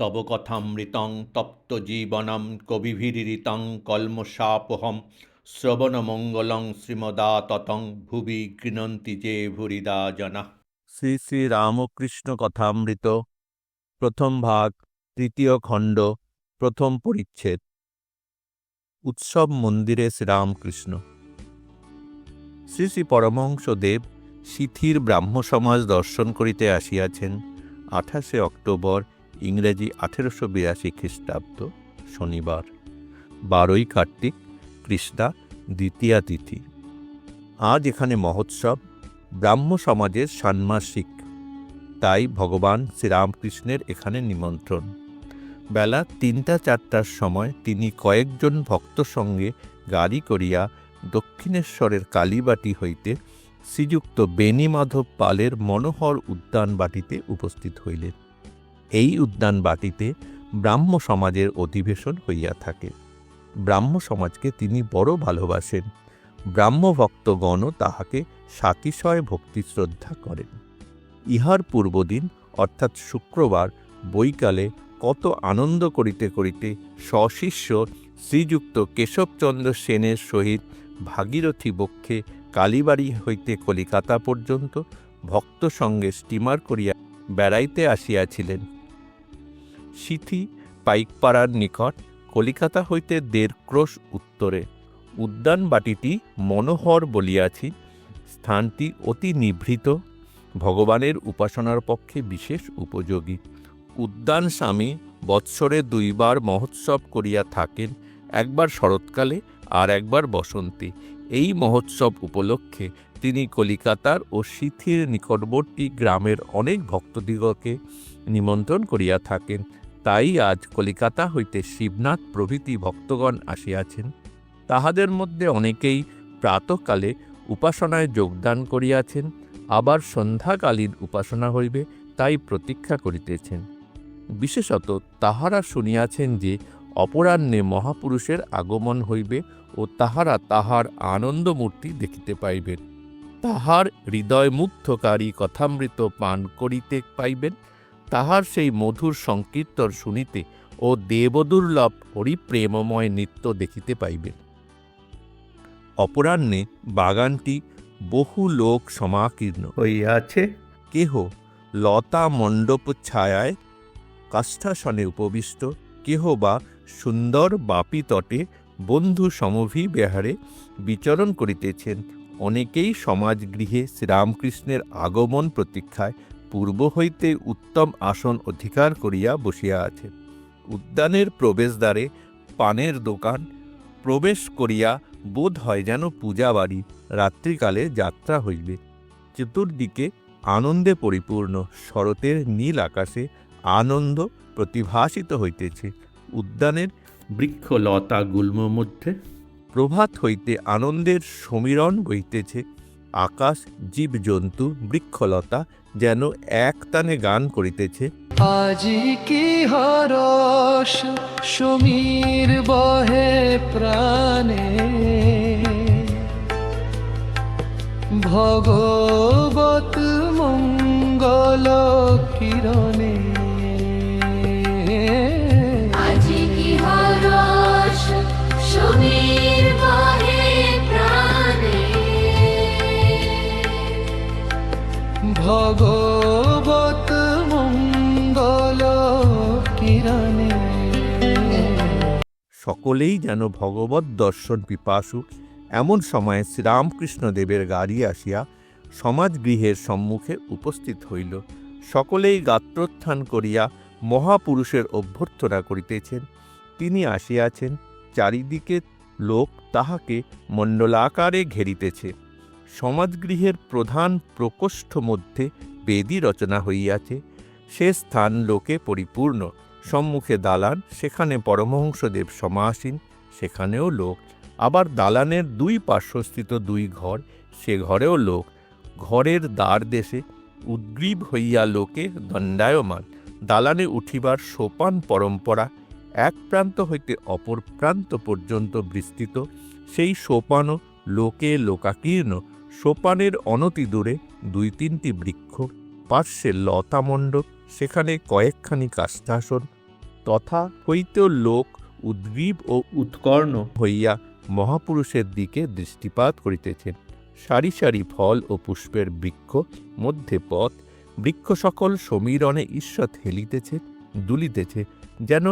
তব কথামৃতং তপ্ত জীবনম কবিভিরিতং কলমশাপহম শ্রবণমঙ্গলং শ্রীমদা ততং ভুবি গৃণন্তি যে ভুরিদা জনা। শ্রী শ্রী রামকৃষ্ণ কথামৃত, প্রথম ভাগ, তৃতীয় খণ্ড, প্রথম পরিচ্ছেদ। উৎসব মন্দিরে শ্রীরামকৃষ্ণ। শ্রী শ্রী পরমহংসদেব শিথির ব্রাহ্ম সমাজ দর্শন করিতে আসিয়াছেন আঠাশে অক্টোবর ইংরেজি আঠেরোশো বিরাশি খ্রিস্টাব্দ, শনিবার। বারোই কার্তিক, কৃষ্ণা, দ্বিতীয়া তিথি। আজ এখানে মহোৎসব ব্রাহ্ম সমাজের ষান্মাসিক। তাই ভগবান শ্রীরামকৃষ্ণের এখানে নিমন্ত্রণ। বেলা তিনটা চারটার সময় তিনি কয়েকজন ভক্ত সঙ্গে গাড়ি করিয়া দক্ষিণেশ্বরের কালীবাটি হইতে শ্রীযুক্ত বেণীমাধব পালের মনোহর উদ্যান বাটিতে উপস্থিত হইলেন। এই উদ্যান বাটিতে ব্রাহ্ম সমাজের অধিবেশন হইয়া থাকে। ব্রাহ্ম সমাজকে তিনি বড় ভালোবাসেন। ব্রাহ্মভক্তগণও তাহাকে সাতিশয় ভক্তি শ্রদ্ধা করেন। ইহার পূর্বদিন, অর্থাৎ শুক্রবার, বৈকালে কত আনন্দ করিতে করিতে সশিষ্য শ্রীযুক্ত কেশবচন্দ্র সেনের সহিত ভাগীরথী বক্ষে কালীবাড়ি হইতে কলিকাতা পর্যন্ত ভক্ত সঙ্গে স্টিমার করিয়া বেড়াইতে আসিয়াছিলেন। সিথি পাইকপাড়ার নিকট কলিকাতা হইতে দেড় ক্রোশ উত্তরে। উদ্যান বাটিটি মনোহর বলিয়াছি, স্থানটি অতি নিভৃত, ভগবানের উপাসনার পক্ষে বিশেষ উপযোগী। উদ্যান স্বামী বৎসরে দুইবার মহোৎসব করিয়া থাকেন, একবার শরৎকালে আর একবার বসন্তে। এই মহোৎসব উপলক্ষে তিনি কলিকাতার ও সিথির নিকটবর্তী গ্রামের অনেক ভক্তদিগকে নিমন্ত্রণ করিয়া থাকেন। তাই আজ কলিকাতা হইতে শিবনাথ প্রভৃতি ভক্তগণ আসিয়াছেন। তাহাদের মধ্যে অনেকেই প্রাতকালে উপাসনায় যোগদান করিয়াছেন, আবার সন্ধ্যাকালীন উপাসনা হইবে তাই প্রতীক্ষা করিতেছেন। বিশেষত তাহারা শুনিয়াছেন যে অপরাহ্নে মহাপুরুষের আগমন হইবে ও তাহারা তাহার আনন্দমূর্তি দেখিতে পাইবেন। তাহার হৃদয়মুগ্ধকারী কথামৃত পান করিতে পাইবেন। তাহার সেই মধুর সংকীর্তন শুনিতে ও দেবদুর্লভ হরিপ্রেমময় নৃত্য দেখিতে পাইবেন। অপরাহ্নে বাগানটি বহু লোক সমাকীর্ণ। হইয়াছে। কেহ লতা মণ্ডপ ছায়ায় কাষ্ঠাসনে উপবিষ্ট কেহ বা সুন্দর বাপি তটে বন্ধু সমভি বেহারে বিচরণ করিতেছেন। অনেকেই সমাজগৃহে শ্রীরামকৃষ্ণের আগমন প্রতীক্ষায় পূর্ব হইতে উত্তম আসন অধিকার করিয়া বসিয়া আছে। উদ্যানের প্রবেশদ্বারে পানের দোকান, প্রবেশ করিয়া বোধ হয় যেন পূজা বাড়ি রাত্রিকালে যাত্রা হইবে। চতুর্দিকে আনন্দে পরিপূর্ণ শরতের নীল আকাশে আনন্দ প্রতিভাসিত হইতেছে। উদ্যানের বৃক্ষলতা গুল্ম মধ্যে প্রভাত হইতে আনন্দের সমীরণ বইতেছে আকাশ জীবজন্তু বৃক্ষলতা যেন এক তানে গান করিতেছে। আজি কি হরস সমীর বহে প্রাণে? ভগবত মঙ্গল কিরণে সকলেই যেন ভগবত দর্শন পিপাসু, এমন সময়ে শ্রীরামকৃষ্ণদেবের গাড়ি আসিয়া সমাজগৃহের সম্মুখে উপস্থিত হইল। সকলেই গাত্রোত্থান করিয়া মহাপুরুষের অভ্যর্থনা করিতেছেন। তিনি আসিয়াছেন, চারিদিকে লোক তাহাকে মণ্ডলাকারে ঘেরিতেছে। সমাজগৃহের প্রধান প্রকোষ্ঠ মধ্যে বেদি রচনা হইয়াছে। সে স্থান লোকে পরিপূর্ণ। সম্মুখে দালান, সেখানে পরমহংসদেব সমাসীন, সেখানেও লোক। আবার দালানের দুই পার্শ্বস্থিত দুই ঘর, সে ঘরেও লোক। ঘরের দ্বার দেশে উদ্গ্রীব হইয়া লোকে দণ্ডায়মান। দালানে উঠিবার সোপান পরম্পরা এক প্রান্ত হইতে অপর প্রান্ত পর্যন্ত বিস্তৃত। সেই সোপানও লোকে লোকাকীর্ণ। সোপানের অনতি দূরে দুই তিনটি বৃক্ষ, পার্শ্বে লতামণ্ডপ সেখানে কয়েকখানি কাষ্ঠাসন তথা হইতেও লোক উদ্গ্রীব ও উৎকর্ণ হইয়া মহাপুরুষের দিকে দৃষ্টিপাত করিতেছেন। সারি সারি ফল ও পুষ্পের বৃক্ষ মধ্যে পথ, বৃক্ষ সকল সমীরণে ঈশ্বর হেলিতেছে, দুলিতেছে, যেন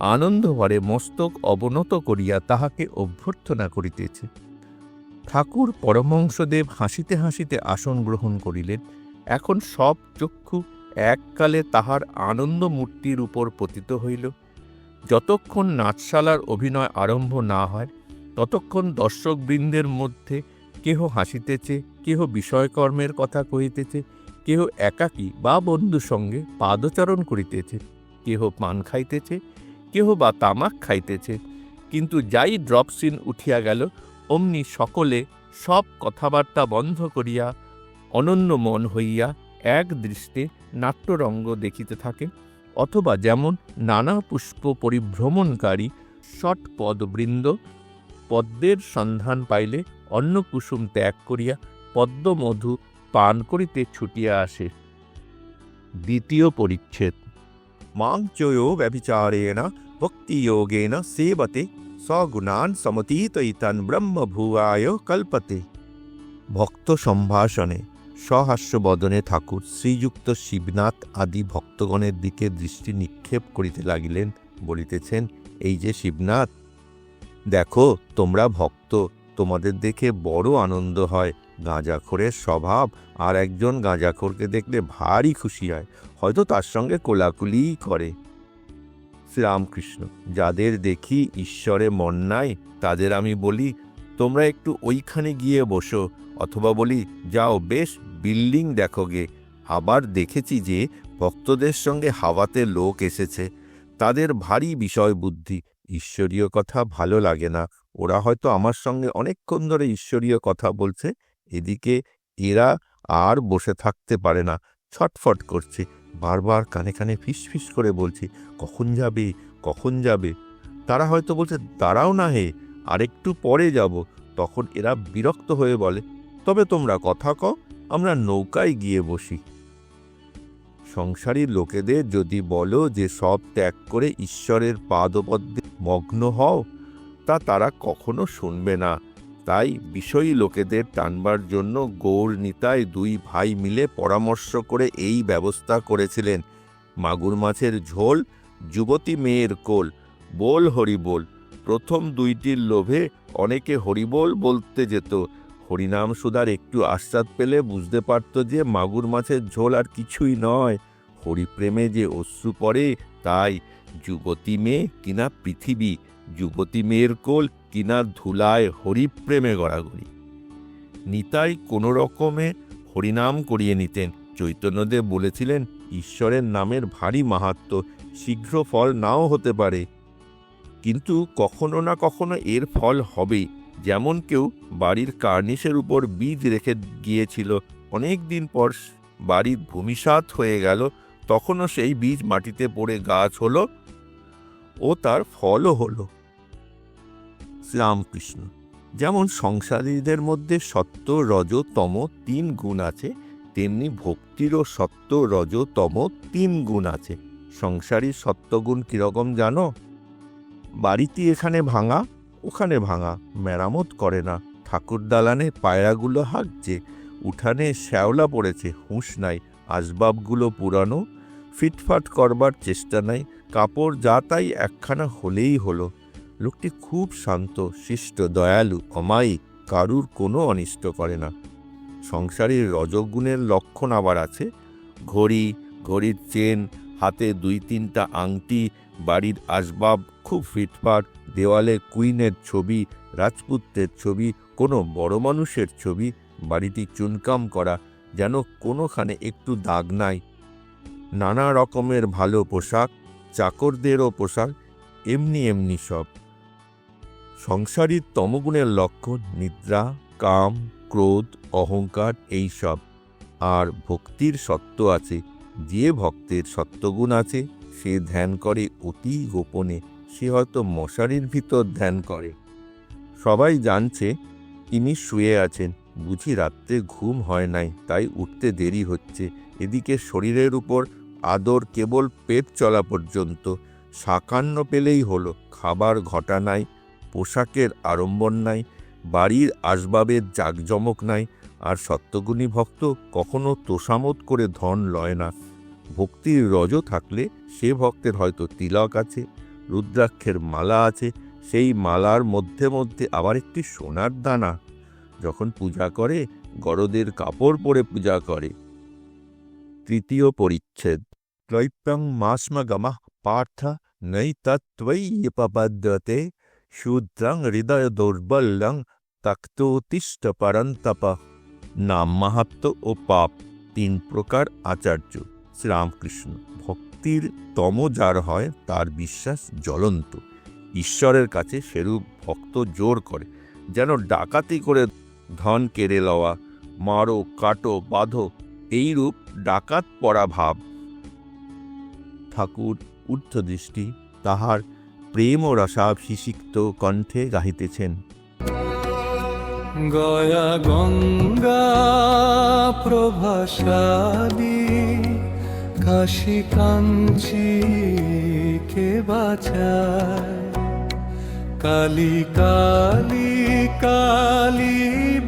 আনন্দভরে মস্তক অবনত করিয়া তাহাকে অভ্যর্থনা করিতেছে। ঠাকুর পরমংশদেব হাসিতে হাসিতে আসন গ্রহণ করিলেন। এখন সব চক্ষু এককালে তাহার আনন্দ মূর্তির উপর পতিত হইল। যতক্ষণ নাটশালার অভিনয় আরম্ভ না হয়, ততক্ষণ দর্শকবৃন্দের মধ্যে কেহ হাসিতেছে, কেহ বিষয়কর্মের কথা কহিতেছে, কেহ একাকী বা বন্ধুর সঙ্গে পাদচারণ করিতেছে, কেহ পান খাইতেছে, কেহ বা তামাক খাইতেছে। কিন্তু যাই ড্রপ সিন উঠিয়া গেল, অমনি সকলে সব কথাবার্তা বন্ধ করিয়া অনন্য মন হইয়া এক দৃষ্টে নাট্যরঙ্গ দেখিতে থাকে, অথবা যেমন নানা পুষ্প পরিভ্রমণকারী ষট পদবৃন্দ পদ্মের সন্ধান পাইলে অন্য কুসুম ত্যাগ করিয়া পদ্মমধু পান করিতে ছুটিয়া আসে। দ্বিতীয় পরিচ্ছেদ। মাংচয়ো ব্যভিচারেণ ভক্তিযোগেন সেবতে সগুণান সমতীতৈতান ব্রহ্মভুয়ায় কল্পতে। ভক্ত সম্ভাষণে। সহাস্যবদনে ঠাকুর শ্রীযুক্ত শিবনাথ আদি ভক্তগণের দিকে দৃষ্টি নিক্ষেপ করিতে লাগিলেন, বলিতেছেন, এই যে শিবনাথ, দেখো, তোমরা ভক্ত, তোমাদের দেখে বড় আনন্দ হয়। গাঁজাখোরের স্বভাব আর একজন গাঁজাখোরকে দেখলে ভারী খুশি হয়, হয়তো তার সঙ্গে কোলাকুলিই করে। শ্রীরামকৃষ্ণ, যাদের দেখি ঈশ্বরে মন নাই, তাদের আমি বলি, তোমরা একটু ওইখানে গিয়ে বসো অথবা বলি, যাও বেশ, বিল্ডিং দেখো গে। আবার দেখেছি যে ভক্তদের সঙ্গে হাওয়াতে লোক এসেছে। তাদের ভারী বিষয় বুদ্ধি। ঈশ্বরীয় কথা ভালো লাগে না। ওরা হয়তো আমার সঙ্গে অনেকক্ষণ ধরে ঈশ্বরীয় কথা বলছে। এদিকে এরা আর বসে থাকতে পারে না। ছটফট করছে। বারবার কানে কানে ফিস করে বলছি, কখন যাবে? কখন যাবে? তারা হয়তো বলছে, দাঁড়াও না হে, আরেকটু পরে যাব। তখন এরা বিরক্ত হয়ে বলে তবে তোমরা কথা কও, আমরা নৌকায় গিয়ে বসি। সংসারী লোকেদের যদি বলো যে সব ত্যাগ করে ঈশ্বরের পাদপদ্মে মগ্ন হও, তা তারা কখনো শুনবে না। তাই বিষয়ী লোকেদের টানবার জন্য গৌর নিতায় দুই ভাই মিলে পরামর্শ করে এই ব্যবস্থা করেছিলেন। মাগুর মাছের ঝোল, যুবতী মেয়ের কোল, বোল হরিবোল, প্রথম দুইটির লোভে অনেকে হরিবোল বলতে যেত। হরিনাম সুধার একটু আশ্বাদ পেলে বুঝতে পারত যে মাগুর মাছের ঝোল আর কিছুই নয়। হরিপ্রেমে যে অশ্রু পড়ে, তাই যুবতী মেয়ে কিনা পৃথিবী, যুবতী মেয়ের কোল কিনা ধুলায় হরিপ্রেমে গড়াগড়ি। নিতাই কোনো রকমে হরিনাম করিয়ে নিতেন। চৈতন্যদেব বলেছিলেন, ঈশ্বরের নামের ভারী মাহাত্ম, শীঘ্র ফল নাও হতে পারে। কিন্তু কখনো না কখনো এর ফল হবেই। যেমন কেউ বাড়ির কার্নিশের উপর বীজ রেখে গিয়েছিল, অনেক দিন পর বাড়ির ভূমিসাৎ হয়ে গেল, তখনও সেই বীজ মাটিতে পড়ে গাছ হলো ও তার ফলও হলো। শ্রীরামকৃষ্ণ, যেমন সংসারীদের মধ্যে সত্য, রজ, তম তিন গুণ আছে, তেমনি ভক্তিরও সত্য, রজ, তম তিন গুণ আছে। সংসারী সত্যগুণ কীরকম জানো? বাড়িটি এখানে ভাঙা ওখানে ভাঙা। মেরামত করে না। ঠাকুর দালানে পায়রাগুলো হাঁকছে। উঠানে শ্যাওলা পড়েছে। হুঁশ নাই। আসবাবগুলো পুরানো। ফিটফাট করবার চেষ্টা নাই। কাপড় যা তাই একখানা হলেই হলো। লোকটি খুব শান্ত, শিষ্ট, দয়ালু, অমায়িক। কারুর কোনো অনিষ্ট করে না। সংসারের রজগুণের লক্ষণ আবার আছে। ঘড়ি, ঘড়ির চেন, হাতে দুই তিনটা আংটি, বাড়ির আসবাব খুব ফিটফাট, দেওয়ালে কুইনের ছবি রাজপুত্রের ছবি, কোনো বড় মানুষের ছবি, বাড়িটি চুনকাম করা, যেন কোনোখানে একটু দাগ নাই। নানা রকমের ভালো পোশাক, চাকরদেরও পোশাক, এমনি এমনি সব। সংসারীর তমগুণের লক্ষণ, নিদ্রা, কাম, ক্রোধ, অহংকার, এই সব। আর ভক্তির সত্য আছে, যে ভক্তের সত্যগুণ আছে, সে ধ্যান করে অতি গোপনে। সে হয়তো মশারির ভিতর ধ্যান করে। সবাই জানছে তিনি শুয়ে আছেন। বুঝি রাত্রে ঘুম হয় নাই, তাই উঠতে দেরি হচ্ছে। এদিকে শরীরের উপর আদর কেবল পেট চলা পর্যন্ত। সাকান্ন পেলেই হলো, খাবার ঘটা নাই, পোশাকের আড়ম্বর নাই, বাড়ির আসবাবের জাকজমক নাই, আর সত্যগুণী ভক্ত কখনো তোষামত করে ধন লয় না। ভক্তির রজ থাকলে সে ভক্তের হয়তো তিলক আছে রুদ্রাক্ষের মালা আছে, সেই মালার মধ্যে মধ্যে আবার একটি সোনার দানা। যখন পূজা করে, গরদের কাপড় পরে পূজা করে। তৃতীয় পরিচ্ছেদ। ক্লৈপ্যং মাসমগমঃ পার্থ নৈ তত্ত্বৈপপদ্যতে শূদ্রং হৃদয় দৌর্বল্যং তক্তোতিষ্ঠ পরন্তপ। নাম মাহাত্ম ও পাপ। তিন প্রকার আচার্য। শ্রীরামকৃষ্ণ ভক্তির তম যার হয়, তার বিশ্বাস জ্বলন্ত। ঈশ্বরের কাছে সেরূপ ভক্ত জোর করে, যেন ডাকাতি করে ধন কেড়ে লওয়া, মারো, কাটো, বাঁধো, এইরূপ ডাকাত পড়া ভাব। ঠাকুর ঊর্ধ্বদৃষ্টি তাহার প্রেম ও রসাভিষিক্ত কণ্ঠে গাহিতেছেন। গয়া গঙ্গা প্রভাসালী কাশী কাঞ্চি কে বাঁচায়? কালি কালি কালি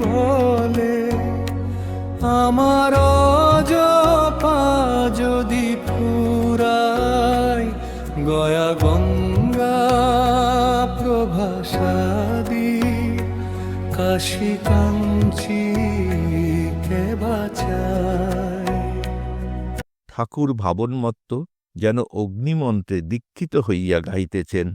বলে, আমার জপা যদি ফুরায়, গয়া গঙ্গা প্রভাসাদী, কাশী কাঞ্চি ঠাকুর ভাবনমত্ত যেন অগ্নিমন্ত্রে দীক্ষিত হইয়া গাইতেছেন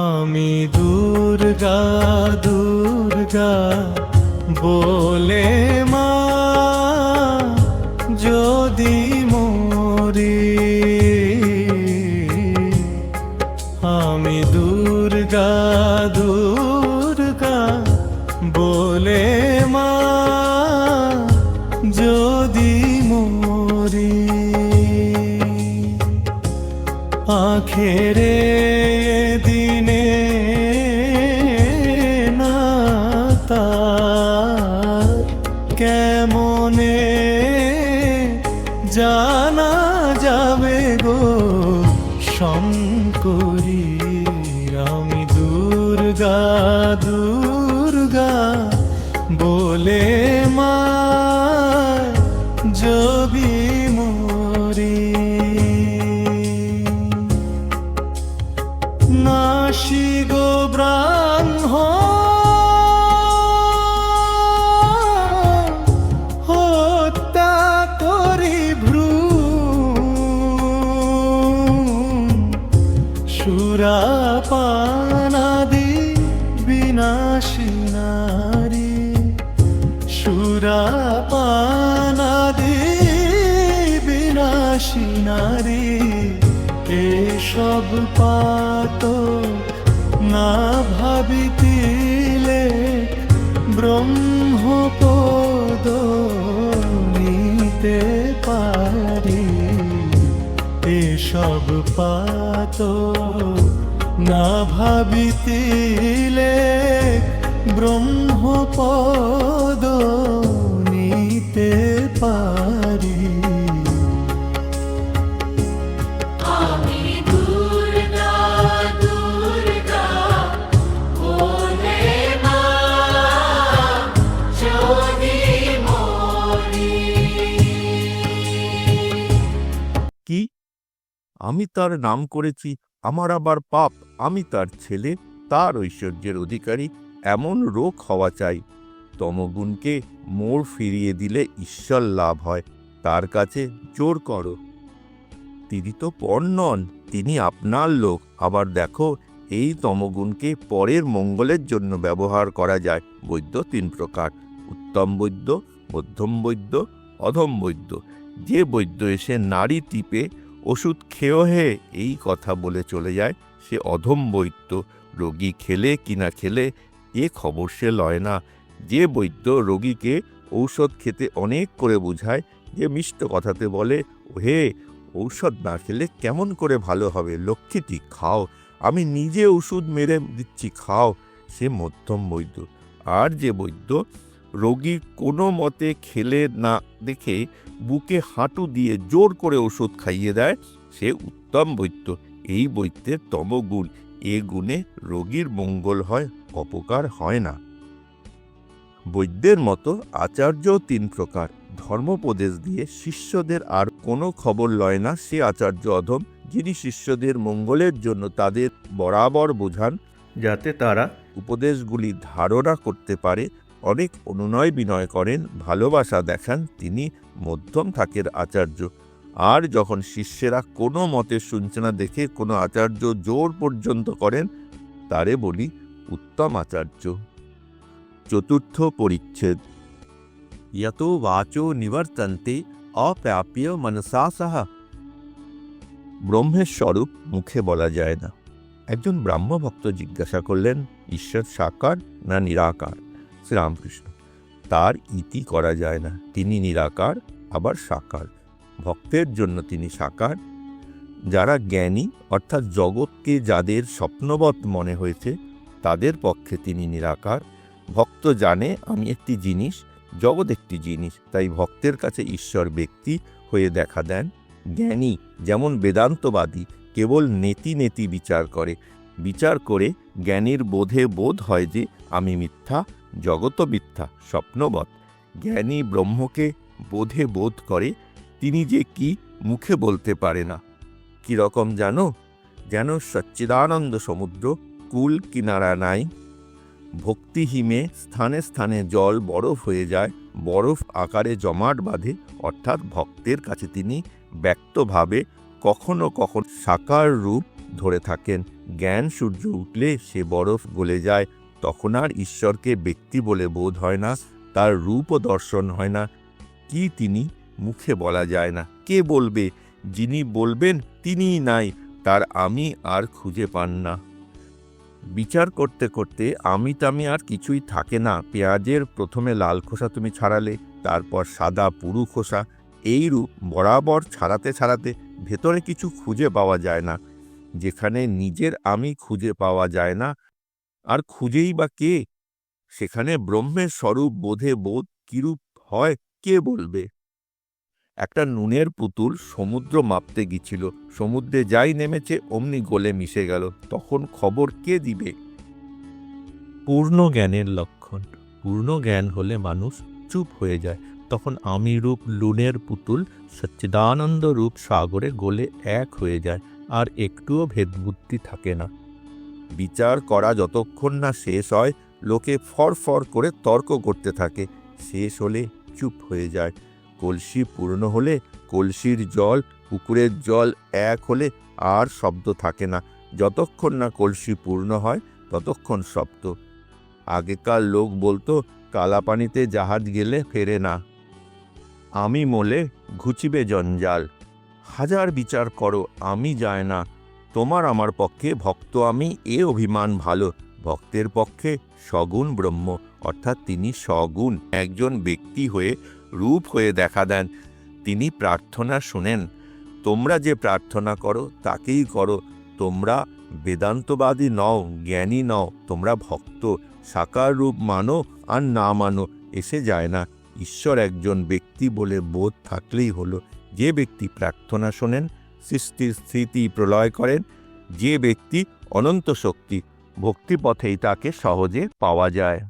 আমি দুর্গা দুর্গা বলে জানা যাবে গো শঙ্করী আমি দুর্গা দুর্গা বলে বিনাশী নারী সুরাপানাদি বিনাশী নারী এসব পাত না ভাবিতিলে ব্রহ্মপদ নিতে পারি। এসব পাত না ভাবিতিলে ব্রহ্মপদ নিতে পারি কি? আমি তার নাম করেছি আমার আবার পাপ আমি তার ছেলে তার ঐশ্বর্যের অধিকারী এমন রোগ হওয়া চাই, তমগুণকে মোড় ফিরিয়ে দিলে ঈশ্বর লাভ হয়, তার কাছে জোর করো। তিনি তো পর নন, তিনি আপনার লোক। আবার দেখো, এই তমগুণকে পরের মঙ্গলের জন্য ব্যবহার করা যায়। বৈদ্য তিন প্রকার, উত্তম বৈদ্য, মধ্যম বৈদ্য, অধম বৈদ্য। যে বৈদ্য এসে নারী টিপে, ওষুধ খেয়েও হে, এই কথা বলে চলে যায়, সে অধম বৈদ্য। রোগী খেলে কিনা খেলে এ খবর সে লয় না। যে বৈদ্য রোগীকে ঔষধ খেতে অনেক করে বুঝায়, যে মিষ্ট কথাতে বলে হে ঔষধ না খেলে কেমন করে ভালো হবে? লক্ষ্মীটি, খাও। আমি নিজে ওষুধ মেরে দিচ্ছি, খাও। সে মধ্যম বৈদ্য। আর যে বৈদ্য রোগী কোনো মতে খেলে না দেখে বুকে হাঁটু দিয়ে জোর করে ওষুধ খাইয়ে দেয়, সে উত্তম বৈদ্য। এই বৈদ্যের তমগুণ। এ গুণে রোগীর মঙ্গল হয়, অপকার হয় না। বৈদ্যের মতো আচার্যও তিন প্রকার। ধর্মোপদেশ দিয়ে শিষ্যদের আর কোনো খবর লয় না সে আচার্য অধম, যিনি শিষ্যদের মঙ্গলের জন্য তাদের বরাবর বোঝান, যাতে তারা উপদেশগুলি ধারণা করতে পারে, অনেক অনুনয় বিনয় করেন, ভালোবাসা দেখান, তিনি মধ্যম থাকের আচার্য। আর যখন শিষ্যেরা কোনো মতে শুনছে না দেখে কোনো আচার্য জোর পর্যন্ত করেন তারে বলি উত্তম আচার্য। চতুর্থ পরিচ্ছেদ। ইয়ত বাচ নিবর্তন্তে অপ্রাপ্য মনসা সাহা ব্রহ্মের স্বরূপ মুখে বলা যায় না। একজন ব্রাহ্মভক্ত জিজ্ঞাসা করলেন ঈশ্বর সাকার না নিরাকার? শ্রীরামকৃষ্ণ তার ইতি করা যায় না। তিনি নিরাকার আবার সাকার। ভক্তের জন্য তিনি সাকার, যারা জ্ঞানী অর্থাৎ জগৎকে যাদের স্বপ্নবৎ মনে হয়েছে, তাদের পক্ষে তিনি নিরাকার। ভক্ত জানে, আমি একটি জিনিস, জগৎ একটি জিনিস, তাই ভক্তের কাছে ঈশ্বর ব্যক্তি হয়ে দেখা দেন। জ্ঞানী যেমন বেদান্তবাদী, কেবল নেতি নেতি বিচার করে। বিচার করে জ্ঞানীর বোধে বোধ হয় যে, আমি মিথ্যা জগত মিথ্যা, স্বপ্নবৎ। জ্ঞানী ব্রহ্মকে বোধে বোধ করে তিনি যে কি মুখে বলতে পারে না। কীরকম জানো? যেন সচ্চিদানন্দ সমুদ্র কুল কিনারা নাই। ভক্তিহীমে স্থানে স্থানে জল বরফ হয়ে যায়, বরফ আকারে জমাট বাঁধে, অর্থাৎ ভক্তের কাছে তিনি ব্যক্তভাবে কখনো কখনো সাকার রূপ ধরে থাকেন। জ্ঞান সূর্য উঠলে সে বরফ গলে যায়, তখন আর ঈশ্বরকে ব্যক্তি বলে বোধ হয় না, তার রূপও দর্শন হয় না। কি তিনি মুখে বলা যায় না। কে বলবে? যিনি বলবেন, তিনিই নাই। তার আমি আর খুঁজে পান না। বিচার করতে করতে আমি তামি আর কিছুই থাকে না। পেঁয়াজের প্রথমে লাল খোসা তুমি ছাড়ালে, তারপর সাদা পুরু খোসা। এই রূপ বরাবর ছাড়াতে ছাড়াতে ভেতরে কিছু খুঁজে পাওয়া যায় না। যেখানে নিজের আমি খুঁজে পাওয়া যায় না। আর খুঁজেই বা কে? সেখানে ব্রহ্মের স্বরূপ, বোধে বোধ, কিরূপ হয়, কে বলবে? একটা নুনের পুতুল সমুদ্র মাপতে গিয়েছিল। সমুদ্রে যাই নেমেছে অমনি গলে মিশে গেল। তখন খবর কে দিবে? পূর্ণ জ্ঞানের লক্ষণ। পূর্ণ জ্ঞান হলে মানুষ চুপ হয়ে যায়। তখন আমি রূপ লুনের পুতুল সচ্চিদানন্দ রূপ সাগরে গলে এক হয়ে যায় আর একটুও ভেদবুদ্ধি থাকে না। বিচার করা যতক্ষণ না শেষ হয় লোকে ফর ফর করে তর্ক করতে থাকে। শেষ হলে চুপ হয়ে যায়। কলসি পূর্ণ হলে কলসির জল, পুকুরের জল এক হলে আর শব্দ থাকে না। যতক্ষণ না কলসি পূর্ণ হয়, ততক্ষণ শব্দ। আগেকার লোক বলতো কালাপানিতে জাহাজ গেলে ফেরে না। আমি মোলে ঘুচিবে জঞ্জাল। হাজার বিচার করো, আমি যায় না। তোমার আমার পক্ষে ভক্ত আমি, এ অভিমান ভালো। ভক্তের পক্ষে সগুণ ব্রহ্ম, অর্থাৎ তিনি সগুণ। একজন ব্যক্তি হয়ে রূপ হয়ে দেখা দেন। তিনি প্রার্থনা শুনেন, তোমরা যে প্রার্থনা করো, তাকেই করো। তোমরা বেদান্তবাদী নও, জ্ঞানী নও। তোমরা ভক্ত, সাকার রূপ মানো আর না মানো। এসে যায় না। ঈশ্বর একজন ব্যক্তি বলে বোধ থাকলেই হলো। যে ব্যক্তি প্রার্থনা শোনেন, সৃষ্টির স্থিতি প্রলয় করেন। যে ব্যক্তি অনন্ত শক্তি, ভক্তিপথেই তাকে সহজে পাওয়া যায়।